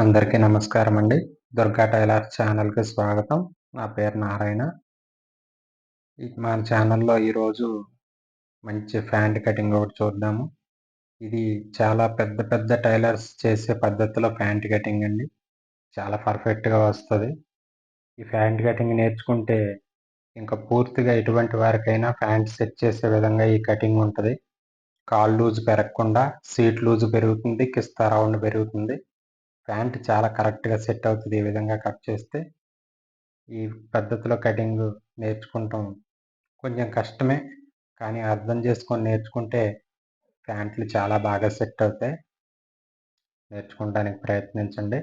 అందరికీ నమస్కారం అండి దుర్గా టైలర్ ఛానల్కి స్వాగతం. నా పేరు నారాయణ. మా ఛానల్లో ఈరోజు మంచి ఫ్యాంట్ కటింగ్ ఒకటి చూద్దాము. ఇది చాలా పెద్ద పెద్ద టైలర్స్ చేసే పద్ధతిలో ఫ్యాంట్ కటింగ్ అండి. చాలా పర్ఫెక్ట్గా వస్తుంది. ఈ ఫ్యాంట్ కటింగ్ నేర్చుకుంటే ఇంకా పూర్తిగా ఎటువంటి వారికైనా ఫ్యాంట్ సెట్ చేసే విధంగా ఈ కటింగ్ ఉంటుంది. కాల్ లూజ్ పెరగకుండా సీట్ లూజ్ పెరుగుతుంది కిస్తా రౌండ్ పెరుగుతుంది. ప్యాంట్ చాలా కరెక్ట్గా సెట్ అవుతుంది ఈ విధంగా కట్ చేస్తే. ఈ పద్ధతిలో కటింగ్ నేర్చుకుంటాం. కొంచెం కష్టమే కానీ అర్థం చేసుకొని నేర్చుకుంటే ప్యాంట్లు చాలా బాగా సెట్ అవుతాయి. నేర్చుకోవడానికి ప్రయత్నించండి.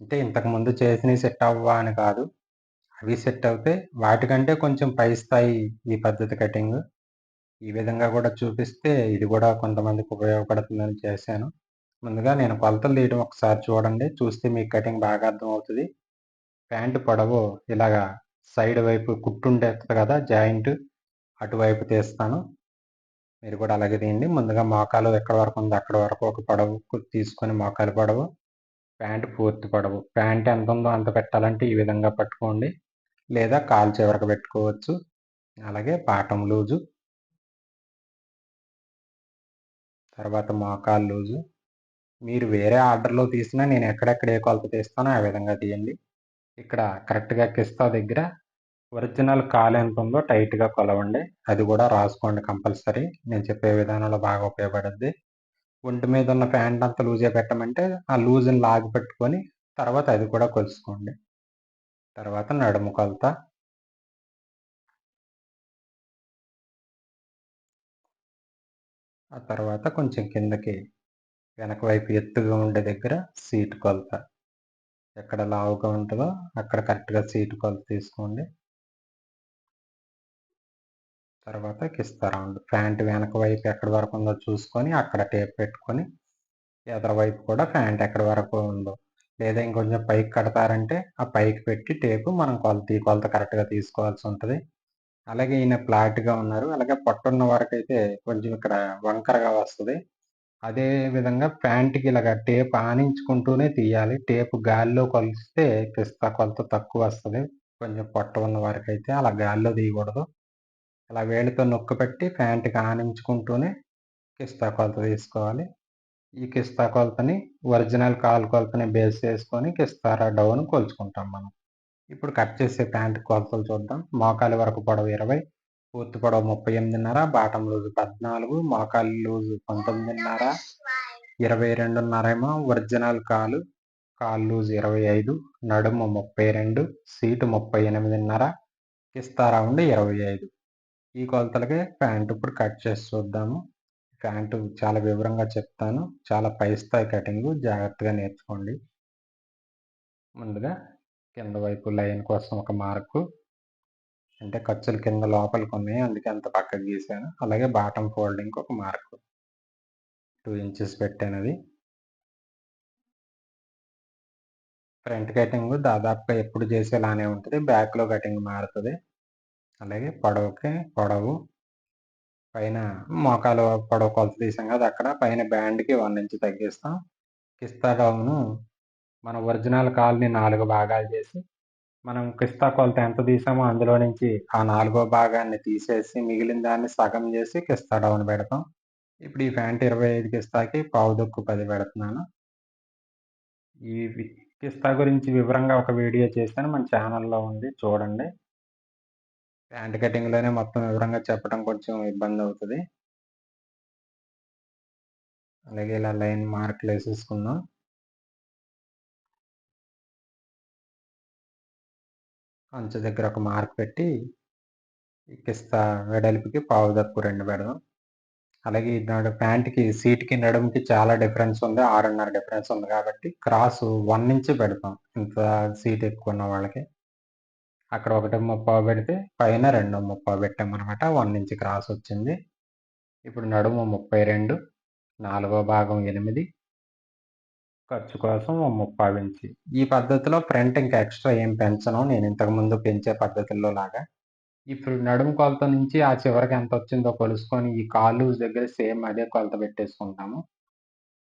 అంటే ఇంతకుముందు చేసినవి సెట్ అవ్వా అని కాదు. అవి సెట్ అవుతాయి వాటికంటే కొంచెం పై స్థాయి ఈ పద్ధతి కటింగ్. ఈ విధంగా కూడా చూపిస్తే ఇది కూడా కొంతమందికి ఉపయోగపడుతుందని చేశాను. ముందుగా నేను కొలతలు తీయడం ఒకసారి చూడండి. చూస్తే మీకు కటింగ్ బాగా అర్థమవుతుంది. ప్యాంటు పొడవు ఇలాగా సైడ్ వైపు కుట్టుండేస్తుంది కదా జాయింట్ అటువైపు తీస్తాను. మీరు కూడా అలాగే తీయండి. ముందుగా మోకాలు ఎక్కడ వరకు ఉందో అక్కడ వరకు ఒక పొడవు తీసుకొని మోకాలు పొడవు ప్యాంటు పూర్తి పొడవు. ప్యాంట్ ఎంత ఉందో అంత పెట్టాలంటే ఈ విధంగా పట్టుకోండి. లేదా కాలు చివరకు పెట్టుకోవచ్చు. అలాగే పాటం లూజు తర్వాత మోకాలు లూజు. మీరు వేరే ఆర్డర్లో తీసినా నేను ఎక్కడెక్కడ ఏ కొలత తీస్తానో ఆ విధంగా తీయండి. ఇక్కడ కరెక్ట్గా కిస్తా దగ్గర ఒరిజినల్ కాలు ఎంత ఉందో టైట్గా కొలవండి. అది కూడా రాసుకోండి కంపల్సరీ నేను చెప్పే విధానంలో బాగా ఉపయోగపడుద్ది. ఒంటి మీద ఉన్న ప్యాంట్ అంతా లూజే పెట్టమంటే ఆ లూజ్ని లాగి పెట్టుకొని తర్వాత అది కూడా కొలుసుకోండి. తర్వాత నడుము కొలత. ఆ తర్వాత కొంచెం కిందకి వెనక వైపు ఎత్తుగా ఉండే దగ్గర సీటు కొలత. ఎక్కడ లావుగా ఉంటుందో అక్కడ కరెక్ట్గా సీటు కొలత తీసుకోండి. తర్వాత కిస్తా రౌండ్. ప్యాంట్ వెనక వైపు ఎక్కడి వరకు ఉందో చూసుకొని అక్కడ టేప్ పెట్టుకొని ఎదర వైపు కూడా ప్యాంట్ ఎక్కడి వరకు ఉందో. లేదా ఇంకొంచెం పైకి కడతారంటే ఆ పైకి పెట్టి టేపు మనం కొలత ఈ కొలత కరెక్ట్గా తీసుకోవాల్సి ఉంటుంది. అలాగే ఈయన ఫ్లాట్గా ఉన్నారు. అలాగే పొట్టున్న వరకు అయితే కొంచెం ఇక్కడ వంకరగా వస్తుంది. అదే విధంగా ప్యాంట్కి ఇలాగ టేప్ ఆనించుకుంటూనే తీయాలి. టేప్ గాలిలో కొలిస్తే పిస్తా కొలత తక్కువ వస్తుంది. కొంచెం పొట్ట ఉన్న వారికి అయితే అలా గాలిలో తీయకూడదు. అలా వేలితో నొక్కు పెట్టి ప్యాంట్కి ఆనించుకుంటూనే కిస్తా కొలత తీసుకోవాలి. ఈ కిస్తా కొలతని ఒరిజినల్ కాల్ కొలతని బేస్ చేసుకొని కిస్తారా డౌన్ కొలుచుకుంటాం మనం. ఇప్పుడు కట్ చేసే ప్యాంట్ కొలతలు చూద్దాం. మోకాలి వరకు పొడవు ఇరవై పూర్తి పొడవు ముప్పై ఎనిమిదిన్నర బాటం లూజు పద్నాలుగు మోకాలు లూజు పంతొమ్మిదిన్నర ఇరవై రెండున్నరేమో ఒరిజినల్ కాలు కాలు లూజ్ ఇరవై ఐదు నడుము ముప్పై రెండు సీటు ముప్పై ఎనిమిదిన్నర కిస్తా రౌండ్ ఇరవై ఐదు. ఈ కొలతలకే ప్యాంటు ఇప్పుడు కట్ చేసి చూద్దాము. ప్యాంటు చాలా వివరంగా చెప్తాను. చాలా పై స్థాయి కటింగ్ జాగ్రత్తగా నేర్చుకోండి. ముందుగా కింద వైపు లైన్ కోసం ఒక మార్కు. అంటే ఖర్చులు కింద లోపలికి ఉన్నాయి అందుకే అంత పక్కకు గీసాను. అలాగే బాటం ఫోల్డింగ్ ఒక మార్క్ టూ ఇంచెస్ పెట్టాను అది ఫ్రంట్ కటింగ్ దాదాపుగా ఎప్పుడు చేసేలానే ఉంటుంది. బ్యాక్లో కటింగ్ మారుతుంది. అలాగే పొడవుకి పొడవు పైన మోకాలు పొడవు కొలత తీసాం కదా అక్కడ. పైన బ్యాండ్కి వన్ ఇంచ్ తగ్గిస్తాం. కిస్తా గౌను మన ఒరిజినల్ కాల్ని నాలుగు భాగాలు చేసి మనం కిస్తా కొలత ఎంత తీసామో అందులో నుంచి ఆ నాలుగో భాగాన్ని తీసేసి మిగిలిన దాన్ని సగం చేసి కిస్తా డౌన్ పెడతాం. ఇప్పుడు ఈ ప్యాంట్ ఇరవై ఐదు కిస్తాకి పావు దొక్కు పది పెడుతున్నాను. ఈ కిస్తా గురించి వివరంగా ఒక వీడియో చేశాను మన ఛానల్లో ఉంది చూడండి. ప్యాంట్ కటింగ్లోనే మొత్తం వివరంగా చెప్పడం కొంచెం ఇబ్బంది అవుతుంది. అలాగే ఇలా లైన్ మార్కులు వేసేసుకుందాం. అంచు దగ్గర ఒక మార్క్ పెట్టి కిస్తా వెడల్పుకి పావు దక్కు రెండు పెడదాం. అలాగే నడు ప్యాంట్కి సీట్కి నడుముకి చాలా డిఫరెన్స్ ఉంది. ఆరున్నర డిఫరెన్స్ ఉంది కాబట్టి క్రాస్ వన్ నుంచి పెడతాం. ఇంత సీట్ ఎక్కువ ఉన్న వాళ్ళకి. అక్కడ ఒకటి ముప్పావు పెడితే పైన రెండు ముప్పావు పెట్టామన్నమాట. వన్ నుంచి క్రాస్ వచ్చింది. ఇప్పుడు నడుము ముప్పై రెండు నాలుగో భాగం ఎనిమిది ఖర్చు కోసం ముప్పై ఇంచి ఈ పద్ధతిలో ఫ్రంట్ ఇంకా ఎక్స్ట్రా ఏం పెంచను? నేను ఇంతకుముందు పెంచే పద్ధతుల్లో లాగా. ఇప్పుడు నడుము కొలత నుంచి ఆ చివరికి ఎంత వచ్చిందో కొలుసుకొని ఈ కాలు దగ్గర సేమ్ అదే కొలత పెట్టేసుకుంటాము.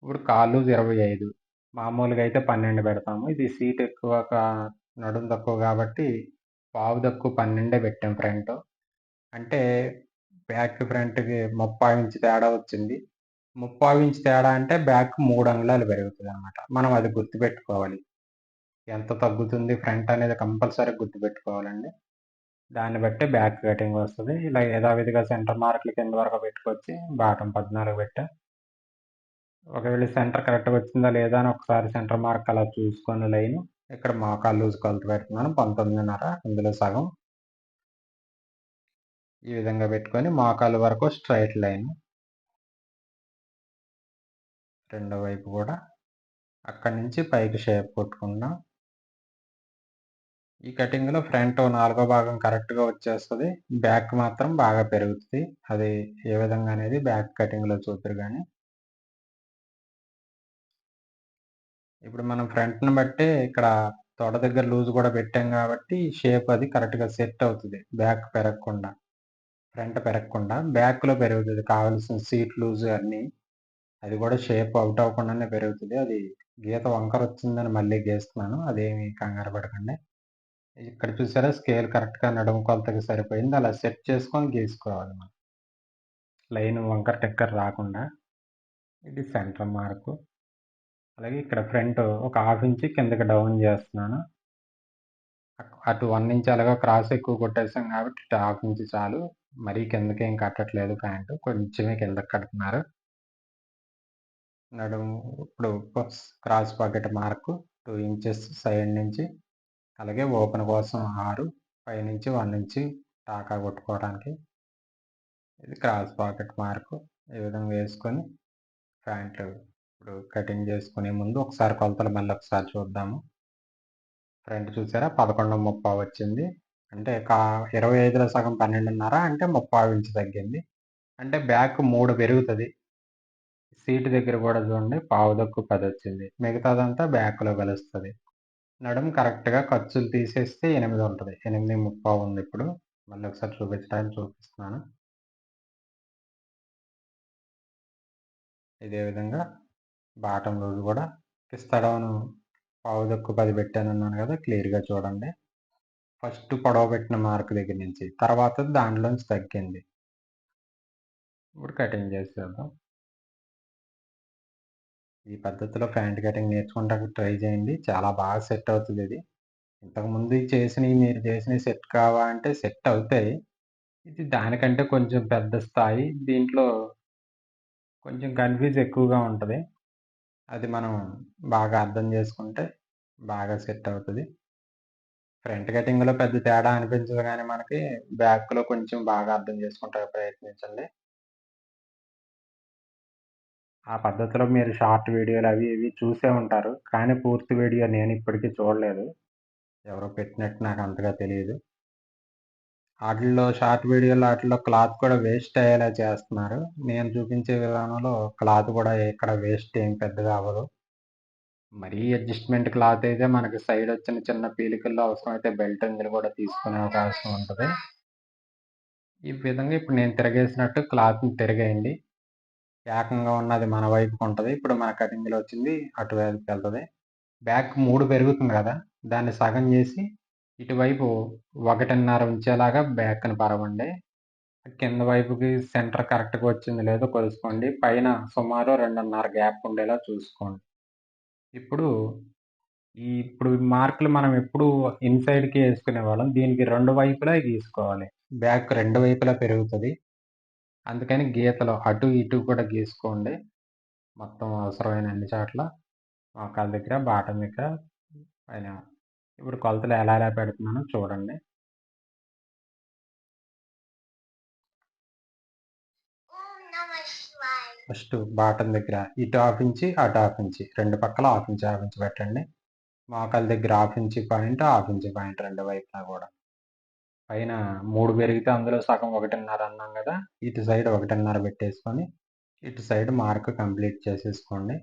ఇప్పుడు కాలు ఇరవై ఐదు. మామూలుగా అయితే పన్నెండు పెడతాము. ఇది సీట్ ఎక్కువ నడుము తక్కువ కాబట్టి పావు తక్కువ పన్నెండే పెట్టాం ఫ్రంట్. అంటే బ్యాక్ ఫ్రంట్కి ముప్పై ఇంచు తేడా వచ్చింది. ముప్పావు ఇంచు తేడా అంటే బ్యాక్ మూడు అంగుళాలు పెరుగుతుంది అనమాట మనం అది గుర్తుపెట్టుకోవాలి. ఎంత తగ్గుతుంది ఫ్రంట్ అనేది కంపల్సరీ గుర్తుపెట్టుకోవాలండి. దాన్ని బట్టి బ్యాక్ కటింగ్ వస్తుంది. ఇలా యథావిధిగా సెంటర్ మార్కులు కింద వరకు పెట్టుకొచ్చి బాటం పద్నాలుగు పెట్టా. ఒకవేళ సెంటర్ కరెక్ట్గా వచ్చిందా లేదా అని ఒకసారి సెంటర్ మార్క్ అలా చూసుకొని లైన్ ఇక్కడ మోకాలు లూజ్ కొలత పెడుతున్నాను. పంతొమ్మిదిన్నర ఇందులో సగం. ఈ విధంగా పెట్టుకొని మోకాలు వరకు స్ట్రైట్ లైన్. రెండో వైపు కూడా అక్కడి నుంచి పైకి షేప్ కొట్టుకుందాం ఈ కటింగ్లో ఫ్రంట్ నాలుగో భాగం కరెక్ట్గా వచ్చేస్తుంది. బ్యాక్ మాత్రం బాగా పెరుగుతుంది. అది ఏ విధంగా అనేది బ్యాక్ కటింగ్లో చూద్దరు కానీ ఇప్పుడు మనం ఫ్రంట్ని బట్టి ఇక్కడ తొడ దగ్గర లూజ్ కూడా పెట్టాం కాబట్టి షేప్ అది కరెక్ట్గా సెట్ అవుతుంది. బ్యాక్ పెరగకుండా ఫ్రంట్ పెరగకుండా బ్యాక్లో పెరుగుతుంది. కావాల్సిన సీట్ లూజ్ అన్నీ అది కూడా షేప్ అవుట్ అవ్వకుండానే పెరుగుతుంది. అది గీత వంకర వచ్చిందని మళ్ళీ గీస్తున్నాను. అదేమి కంగారు పడకండి. ఇక్కడ చూసారా? స్కేల్ కరెక్ట్గా నడుము కొలతకి సరిపోయింది. అలా సెట్ చేసుకొని గీసుకోవాలి మనం. లైన్ వంకర టెక్కర్ రాకుండా. ఇది సెంటర్ మార్కు అలాగే ఇక్కడ ఫ్రంట్ ఒక హాఫ్ ఇంచ్ కిందకి డౌన్ చేస్తున్నాను. అటు వన్ ఇంచ్ అలాగా క్రాస్ ఎక్కువ కొట్టేసాం కాబట్టి ఇటు హాఫ్ ఇంచ్ చాలు. మరీ కిందకి ఏం కట్టట్లేదు ప్యాంటు. కొంచెమే కిందకి కడుతున్నారు. నడుము ఇప్పుడు cross pocket mark two inches side నుంచి అలాగే ఓపెన్ కోసం ఆరు పైనుంచి వన్ ఇంచి టాకా కొట్టుకోవడానికి ఇది క్రాస్ పాకెట్ మార్కు. ఈ విధంగా వేసుకొని ప్యాంట్లు ఇప్పుడు కటింగ్ చేసుకునే ముందు ఒకసారి కొలతలు మళ్ళీ ఒకసారి చూద్దాము. ఫ్రంట్ చూసారా? పదకొండు ముప్పై వచ్చింది. అంటే కా ఇరవై ఐదులో సగం పన్నెండున్నర అంటే ముప్పై ఇంచు తగ్గింది. అంటే బ్యాక్ మూడు పెరుగుతుంది. సీటు దగ్గర కూడా చూడండి పావు దక్కు పది వచ్చింది మిగతాదంతా బ్యాక్లో కలుస్తుంది. నడుం కరెక్ట్గా ఖర్చులు తీసేస్తే ఎనిమిది ఉంటుంది. ఎనిమిది ముప్పావు ఉంది ఇప్పుడు. మళ్ళీ ఒకసారి చూపించడానికి చూపిస్తున్నాను. ఇదే విధంగా బాటం రోజు కూడా కిస్తడవను పావు దక్కు పది పెట్టాను అన్నాను కదా క్లియర్గా చూడండి. ఫస్ట్ పొడవ పెట్టిన మార్క్ దగ్గర నుంచి తర్వాత దాంట్లోంచి తగ్గింది. ఇప్పుడు కటింగ్ చేసేద్దాం. ఈ పద్ధతిలో ప్యాంట్ కటింగ్ నేర్చుకుంటానికి ట్రై చేయండి. చాలా బాగా సెట్ అవుతుంది ఇది. ఇంతకుముందు చేసినవి మీరు చేసినవి సెట్ కావా అంటే సెట్ అవుతాయి. ఇది దానికంటే కొంచెం పెద్ద స్థాయి దీంట్లో కొంచెం కన్ఫ్యూజ్ ఎక్కువగా ఉంటుంది. అది మనం బాగా అర్థం చేసుకుంటే బాగా సెట్ అవుతుంది. ఫ్రంట్ కటింగ్లో పెద్ద తేడా అనిపించదు కానీ మనకి బ్యాక్లో కొంచెం బాగా అర్థం చేసుకుంటే ప్రయత్నించండి. ఆ పద్ధతిలో మీరు షార్ట్ వీడియోలు అవి ఇవి చూసే ఉంటారు. కానీ పూర్తి వీడియో నేను ఇప్పటికీ చూడలేదు. ఎవరో పెట్టినట్టు నాకు అంతగా తెలియదు. వాటిల్లో షార్ట్ వీడియోలు వాటిలో క్లాత్ కూడా వేస్ట్ అయ్యేలా చేస్తున్నారు. నేను చూపించే విధానంలో క్లాత్ కూడా ఎక్కడ వేస్ట్ ఏం పెద్దగా అవ్వదు. మరీ అడ్జస్ట్మెంట్ క్లాత్ అయితే మనకి సైడ్ వచ్చిన చిన్న పీలికల్లో అవసరమైతే బెల్ట్ ఇందులో కూడా తీసుకునే అవకాశం ఉంటుంది. ఈ విధంగా ఇప్పుడు నేను తిరగేసినట్టు క్లాత్ని తిరగేయండి. ఏకంగా ఉన్నది మన వైపుకి ఉంటుంది. ఇప్పుడు మన కటింగ్లో వచ్చింది అటువైపుకి వెళ్తుంది. బ్యాక్ మూడు పెరుగుతుంది కదా దాన్ని సగం చేసి ఇటువైపు ఒకటిన్నర ఉంచేలాగా బ్యాక్ని పరవండి. కింద వైపుకి సెంటర్ కరెక్ట్గా వచ్చింది లేదో కొలుసుకోండి పైన సుమారు రెండున్నర గ్యాప్ ఉండేలా చూసుకోండి. ఇప్పుడు ఈ ఇప్పుడు మార్కులు మనం ఎప్పుడు ఇన్సైడ్కి వేసుకునే వాళ్ళం. దీనికి రెండు వైపులా గీసుకోవాలి. బ్యాక్ రెండు వైపులా పెరుగుతుంది. అందుకని గీతలు అటు ఇటు కూడా గీసుకోండి. మొత్తం అవసరమైన అన్ని చోట్ల మోకాల దగ్గర బాటం దగ్గర పైన ఇప్పుడు కొలతలు ఎలా ఎలా పెడుతున్నానో చూడండి. ఫస్ట్ బాటం దగ్గర ఇటు హాఫ్ ఇంచి అటు హాఫ్ ఇంచి రెండు పక్కల హాఫ్ ఇంచి హాఫ్ ఇంచి పెట్టండి మోకాల దగ్గర హాఫ్ ఇంచి పాయింట్ హాఫ్ ఇంచి పాయింట్ రెండు వైపులా కూడా. పైన మూడు పెరిగితే అందులో సగం ఒకటిన్నర అన్నాం కదా ఇటు సైడ్ ఒకటిన్నర పెట్టేసుకొని ఇటు సైడ్ మార్క్ కంప్లీట్ చేసేసుకోండి.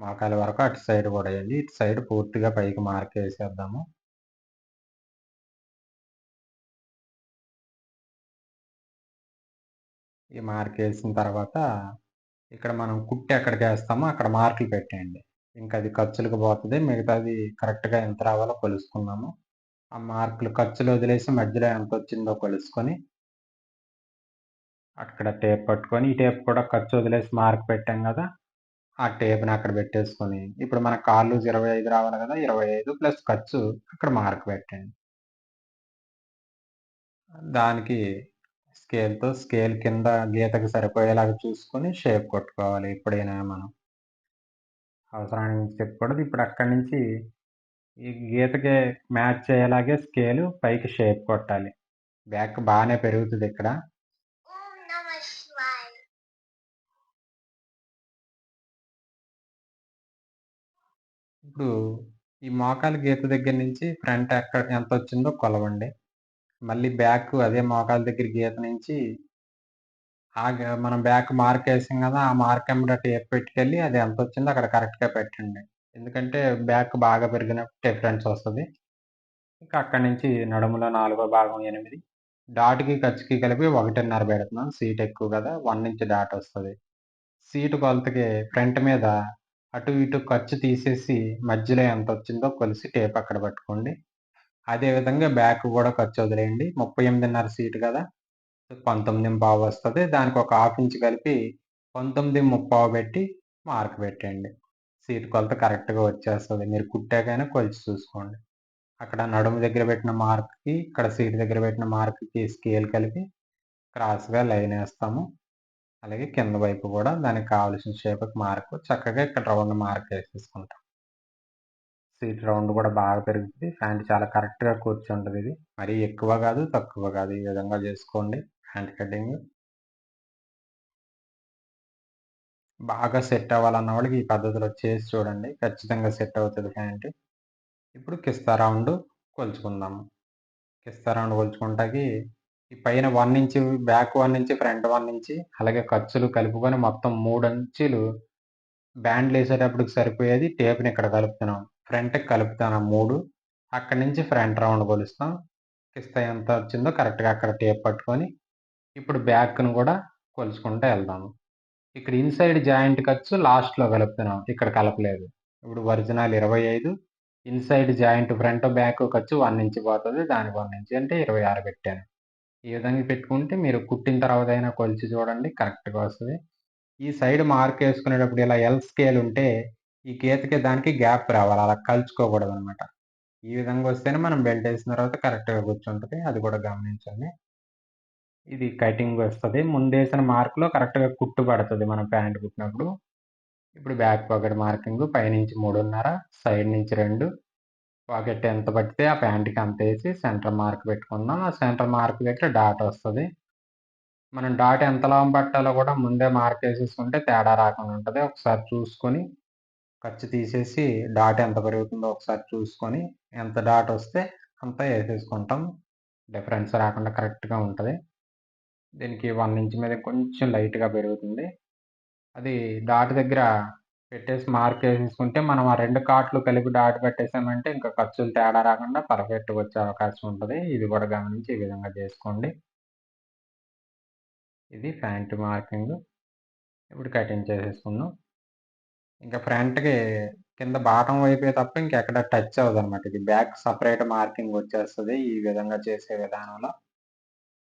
మోకాల వరకు అటు సైడ్ కూడా వేయండి ఇటు సైడ్ పూర్తిగా పైకి మార్క్ వేసేద్దాము. ఈ మార్క్ వేసిన తర్వాత ఇక్కడ మనం కుట్టి ఎక్కడికేస్తామో అక్కడ మార్కులు పెట్టేయండి. ఇంకా అది ఖర్చులకు పోతుంది మిగతాది కరెక్ట్‌గా ఎంత రావాలో కొలుసుకున్నాము. ఆ మార్కులు ఖర్చులు వదిలేసి మధ్యలో ఎంత వచ్చిందో కొలుసుకొని అక్కడ టేప్ పట్టుకొని, ఈ టేప్ కూడా ఖర్చు వదిలేసి మార్క్ పెట్టాం కదా ఆ టేప్‌ని అక్కడ పెట్టేసుకొని, ఇప్పుడు మన కాళ్ళు 25 రావాలి కదా ఇరవై ఐదు ప్లస్ ఖర్చు అక్కడ మార్క్ పెట్టండి. దానికి స్కేల్‌తో స్కేల్ కింద గీతకి సరిపోయేలాగా చూసుకొని షేప్ కొట్టుకోవాలి ఇప్పుడైనా మనం. అవసరానికి మించి తిప్పకూడదు. ఇప్పుడు అక్కడి నుంచి ఈ గీతకి మ్యాచ్ అయ్యేలాగే స్కేలు పైకి షేప్ కొట్టాలి. బ్యాక్. ఓం నమ శివాయ ఇప్పుడు ఈ మోకాలు గీత దగ్గర నుంచి ఫ్రంట్ ఎక్కడ ఎంతొచ్చిందో కొలవండి. మళ్ళీ బ్యాక్ అదే మోకాలు దగ్గర గీత నుంచి ఆ గ మనం బ్యాక్ మార్క్ ఏసాం గదా! ఆ మార్క్ ఎమ్మట టేప్ పెట్టుకెళ్ళి అది ఎంతొచ్చిందో అక్కడ కరెక్ట్‌గా పెట్టండి. ఎందుకంటే బ్యాక్ బాగా పెరిగినప్పుడు డిఫరెన్స్ వస్తుంది ఇంకా అక్కడి నుంచి నడుములో నాలుగో భాగం ఎనిమిది డాట్‌కి, ఖర్చుకి కలిపి 1.5 పెడుతున్నాం. సీట్ ఎక్కువ కదా వన్ ఇంచ్ డాట్ వస్తుంది సీటు కొలతకి ఫ్రంట్ మీద అటు ఇటు ఖర్చు తీసేసి మధ్యలో ఎంత వచ్చిందో కొలిసి టేప్ అక్కడ పట్టుకోండి. అదేవిధంగా బ్యాక్ కూడా ఖర్చు వదిలేయండి. 38.5 సీటు గదా! 19.25 వస్తది. దానికి ఒక హాఫ్ ఇంచ్ కలిపి 19.25 పెట్టి మార్క్ పెట్టండి. సీటు కొలత కరెక్ట్‌గా వచ్చేస్తుంది. మీరు కుట్టాకైనా కొలిచి చూసుకోండి. అక్కడ నడుము దగ్గర పెట్టిన మార్క్‌కి, ఇక్కడ సీటు దగ్గర పెట్టిన మార్క్‌కి స్కేల్ కలిపి క్రాస్‌గా లైన్ వేస్తాము. అలాగే కింద వైపు కూడా దానికి కావాల్సిన షేప్‌కి మార్క్ చక్కగా ఇక్కడ రౌండ్ మార్క్ వేసేసుకుంటాం. సీట్ రౌండ్ కూడా బాగా పెరుగుతుంది ప్యాంట్ చాలా కరెక్ట్‌గా కూర్చుంటుంది ఇది. మరీ ఎక్కువ కాదు తక్కువ కాదు. ఈ విధంగా చేసుకోండి. Pant cutting. బాగా సెట్ అవ్వాలన్న వాళ్ళకి ఈ పద్ధతిలో చేసి చూడండి. ఖచ్చితంగా సెట్ అవుతుంది ప్యాంట్. ఇప్పుడు కిస్తా రౌండ్ కొలుచుకుందాము. కిస్తా రౌండ్ కొలుచుకుంటాకి ఈ పైన one inch back one inch, front one inch అలాగే ఖర్చులు కలుపుకొని మొత్తం మూడు అంచులు బ్యాండ్‌లేసేటప్పటికి సరిపోయేది టేప్‌ని ఇక్కడ కలుపుతున్నాం. ఫ్రంట్‌కి కలుపుతున్నాం మూడు అక్కడి నుంచి ఫ్రంట్ రౌండ్ కొలుస్తాం. కిస్తా ఎంత వచ్చిందో కరెక్ట్‌గా అక్కడ టేప్ పట్టుకొని ఇప్పుడు బ్యాక్ను కూడా కొలుచుకుంటూ వెళ్దాము ఇక్కడ ఇన్‌సైడ్ జాయింట్ ఖర్చు లాస్ట్‌లో కలుపుతున్నాం. ఇక్కడ కలపలేదు. ఇప్పుడు original 25 inside joint front, back ఖర్చు వన్ ఇంచ్ పోతుంది దానికి 1 ఇంచ్ అంటే 26 పెట్టాను. ఈ విధంగా పెట్టుకుంటే మీరు కుట్టిన తర్వాత అయినా కొలిచి చూడండి కరెక్ట్‌గా వస్తుంది ఈ సైడ్ మార్క్ వేసుకునేటప్పుడు ఇలా ఎల్ స్కేల్ ఉంటే ఈ గీతకి దానికి గ్యాప్ రావాలి. అలా కలుసుకోకూడదనమాట. ఈ విధంగా వస్తేనే మనం బెల్ట్ వేసిన తర్వాత కరెక్ట్‌గా కూర్చుంటుంది అది కూడా గమనించండి. ఇది కటింగ్ వస్తుంది. ముందేసిన మార్కులో కరెక్ట్‌గా కుట్టు పడుతుంది మనం ప్యాంట్ కుట్టినప్పుడు. ఇప్పుడు బ్యాక్ పాకెట్ మార్కింగ్ పైనుంచి 3.5 సైడ్ నుంచి రెండు. పాకెట్ ఎంత పడితే ఆ ప్యాంట్‌కి అంత వేసి సెంటర్ మార్క్ పెట్టుకుందాం. ఆ సెంటర్ మార్క్ దగ్గర డాట్ వస్తుంది. మనం డాట్ ఎంత లాభం పట్టాలో కూడా ముందే మార్క్ వేసేసుకుంటే తేడా రాకుండా ఉంటుంది. ఒకసారి చూసుకొని ఖర్చు తీసేసి డాట్ ఎంత పెరుగుతుందో ఒకసారి చూసుకొని ఎంత డాట్ వస్తే అంత వేసేసుకుంటాం. డిఫరెన్స్ రాకుండా కరెక్ట్‌గా ఉంటుంది. దీనికి వన్ ఇంచ్ మీద కొంచెం లైట్‌గా పెరుగుతుంది. అది డాట్ దగ్గర పెట్టేసి మార్క్ ఏసేసుకుంటే మనం ఆ రెండు కాట్లు కలిపి డాట్ పెట్టేసామంటే ఇంకా ఖర్చులు తేడా రాకుండా పర్ఫెక్ట్‌గా వచ్చే అవకాశం ఉంటుంది ఇది కూడా గమనించి ఈ విధంగా చేసుకోండి. ఇది ఫ్యాంట్ మార్కింగ్. ఇప్పుడు కటింగ్ చేసేసుకున్నాం ఇంకా ఫ్రంట్‌కి కింద బాటం వైపే తప్ప ఇంకెక్కడ టచ్ అవ్వదనమాట. ఇది బ్యాక్ సపరేట్ మార్కింగ్ వచ్చేస్తుంది ఈ విధంగా చేసే విధానంలో.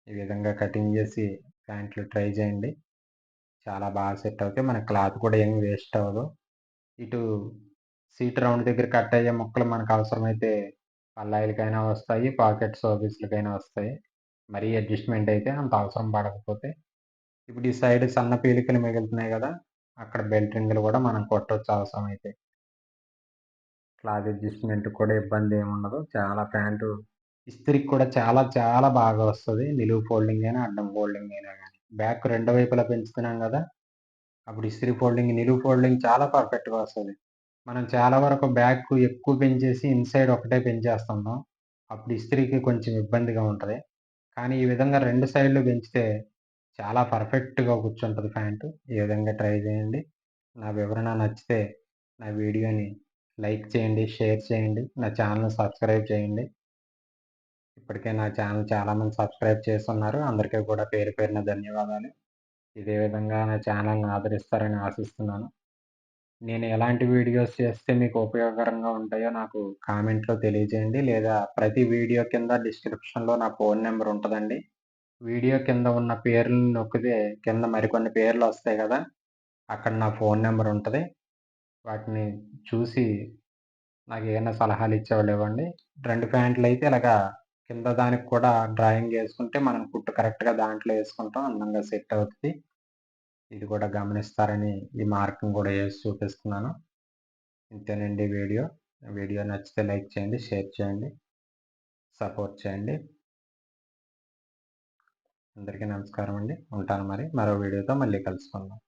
ఈ విధంగా కటింగ్ చేసి ప్యాంట్లు ట్రై చేయండి. చాలా బాగా సెట్ అవుతాయి. మన క్లాత్ కూడా ఏమి వేస్ట్ అవ్వదు. ఇటు సీట్ రౌండ్ దగ్గర కట్ అయ్యే ముక్కలు మనకు అవసరమైతే పల్లాయిలకైనా వస్తాయి. పాకెట్ షోపీస్‌లకైనా వస్తాయి. మరీ అడ్జస్ట్‌మెంట్ అయితే అంత అవసరం పడకపోతే ఇప్పుడు ఈ సైడ్ సన్న పీలికలు మిగులుతున్నాయి కదా అక్కడ బెల్ట్ రింగులు కూడా మనం కొట్టవచ్చు అవసరం అయితే క్లాత్ అడ్జస్ట్‌మెంట్ కూడా ఇబ్బంది ఏముండదు. చాలా ప్యాంటు ఇస్త్రీకి కూడా చాలా చాలా బాగా వస్తుంది నిలువు ఫోల్డింగ్ అయినా, అడ్డం ఫోల్డింగ్ అయినా కానీ బ్యాక్ రెండు వైపులా పెంచుతున్నాం కదా అప్పుడు ఇస్త్రీ ఫోల్డింగ్, నిలువు ఫోల్డింగ్ చాలా పర్ఫెక్ట్‌గా వస్తుంది మనం చాలా వరకు బ్యాక్ ఎక్కువ పెంచేసి ఇన్‌సైడ్ ఒకటే పెంచేస్తున్నాం అప్పుడు ఇస్త్రీకి కొంచెం ఇబ్బందిగా ఉంటుంది కానీ ఈ విధంగా రెండు సైడ్‌లు పెంచితే చాలా పర్ఫెక్ట్‌గా కూర్చుంటుంది ప్యాంటు. ఈ విధంగా ట్రై చేయండి. నా వివరణ నచ్చితే నా వీడియోని లైక్ చేయండి, షేర్ చేయండి. నా ఛానల్ సబ్స్క్రైబ్ చేయండి. ఇప్పటికే నా ఛానెల్ చాలామంది సబ్స్క్రైబ్ చేస్తున్నారు. అందరికీ కూడా పేరు పేరున ధన్యవాదాలు. ఇదే విధంగా నా ఛానల్ని ఆదరిస్తారని ఆశిస్తున్నాను. నేను ఎలాంటి వీడియోస్ చేస్తే మీకు ఉపయోగకరంగా ఉంటాయో నాకు కామెంట్లో తెలియజేయండి. లేదా ప్రతి వీడియో కింద డిస్క్రిప్షన్లో నా ఫోన్ నెంబర్ ఉంటుందండి. వీడియో కింద ఉన్న పేర్లను నొక్కితే కింద మరికొన్ని పేర్లు వస్తాయి కదా అక్కడ నా ఫోన్ నెంబర్ ఉంటుంది. వాటిని చూసి నాకు ఏమైనా సలహాలు ఇచ్చేవాళ్ళు ఇవ్వండి. రెండు ప్యాంట్లు అయితే ఇలాగా కింద దానికి కూడా డ్రాయింగ్ వేసుకుంటే మనం కుట్టు కరెక్ట్గా దాంట్లో వేసుకుంటాం అందంగా సెట్ అవుతుంది. ఇది కూడా గమనిస్తారని ఈ మార్కింగ్ కూడా వేసి చూపిస్తున్నాను. ఇంతేనండి వీడియో. వీడియో నచ్చితే లైక్ చేయండి షేర్ చేయండి సపోర్ట్ చేయండి. అందరికీ నమస్కారం అండి. ఉంటాను మరి. మరో వీడియోతో మళ్ళీ కలుసుకుందాం.